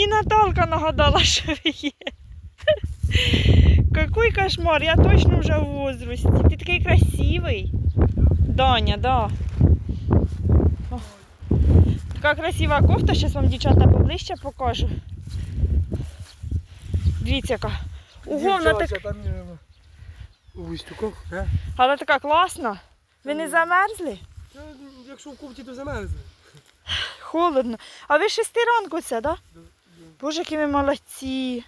Мені Наталка нагадала, що ви є. Какой кошмар, я точно вже в возрасті. Ти такий красивий. Даня, да. О, Така красива кофта, зараз вам дівчата поближче покажу. Дивіться яка. Ого, вона так... Там е, у вистюках, е? але така класна. Ви не замерзли? Якщо в купті, то замерзне. Холодно. А ви шести ранку це, так? Да? Боже, які ви молодці.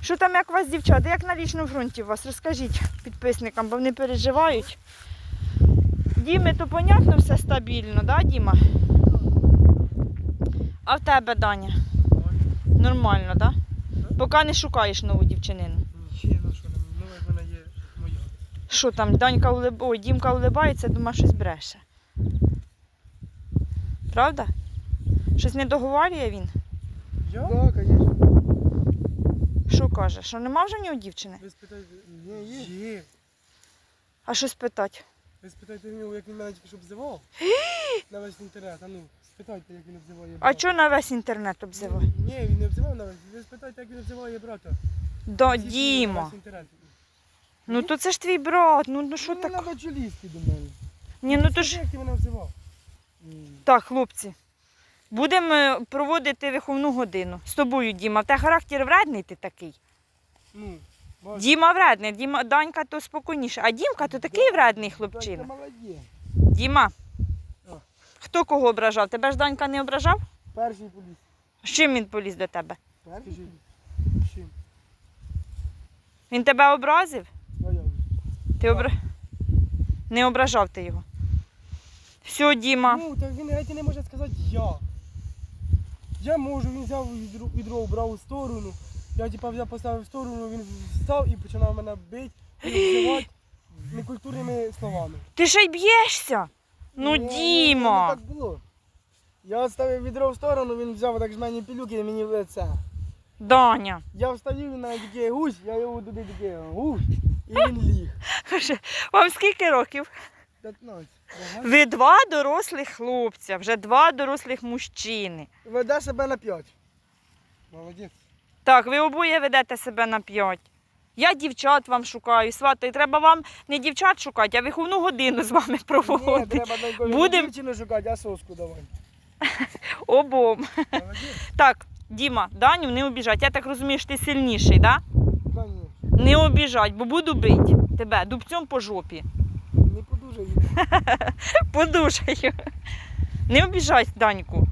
Що там, як у вас, дівчата, як на лічному фронті у вас? Розкажіть підписникам, бо вони переживають. Діми, то понятно все стабільно, да, Діма? А в тебе, Даня? Нормально, так? Да? Поки не шукаєш нову дівчинину. Ну що, ну як вона є моя. Що там, Данька улиб... Ой, Дімка улибається, дума щось бреше. Правда? Щось не договорює він? Я? Так, звісно. Що каже? Що нема вже в нього дівчини? Ви спитайте, ні, є. Є. А що спитати? Ви спитайте в нього, як він мене тільки що обзивав. На весь інтернет, а ну, спитайте, як він обзиває А брата. чого на весь інтернет обзиває? Ні, він не обзивав на весь. Ви спитайте, як він обзиває брата. До Всі чули на Діма. весь інтернет. Ну то це ж твій брат, ну, ну що Ну, так? Не треба чолісти до мене. Ні, ну то ж. Як ти мене обзивав? Так, хлопці. Будемо е, проводити виховну годину. З тобою, Діма. В тебе характер вредний ти такий. Ну. Діма вредний, Діма, Данька то спокійніше. А Дімка то такий вредний Данька хлопчина. молодець. Діма. О. Хто кого ображав? Тебе ж Данька не ображав? Перший поліс. З чим він поліз до тебе? Перший? Чим? Він тебе образив? А я вже. Ти обра... Не ображав ти його. Все, Діма. Ну, так він і не може сказати я. Я можу, він взяв відро, відро убрав у сторону. Я типа взяв поставив в сторону, він встав і починав мене бити і обзивати некультурними словами. Ти ще й б'єшся? Ну, Ні, Діма. Не так було. Я ставив відро в сторону, він взяв так жмені пілюки і мені в лице. Даня. Я встаю, він мене таке гусь, я його туди таке гусь, і він ліг. Вам скільки років? 15. Ага. Ви два дорослих хлопця, вже два дорослих мужчини. Веде себе на 5. Молодець. Так, ви обоє ведете себе на п'ять. Я дівчат вам шукаю, сватаю. Треба вам не дівчат шукати, а виховну годину з вами Ні, проводити. треба Будем- дівчину шукати, а соску давай. Обом. Молодець. Так, Діма, Даню не обіжать. Я так розумію, що ти сильніший. Да? Не обіжать, бо буду бити тебе дубцем по жопі. Подушаю. Не обіжай, Даньку.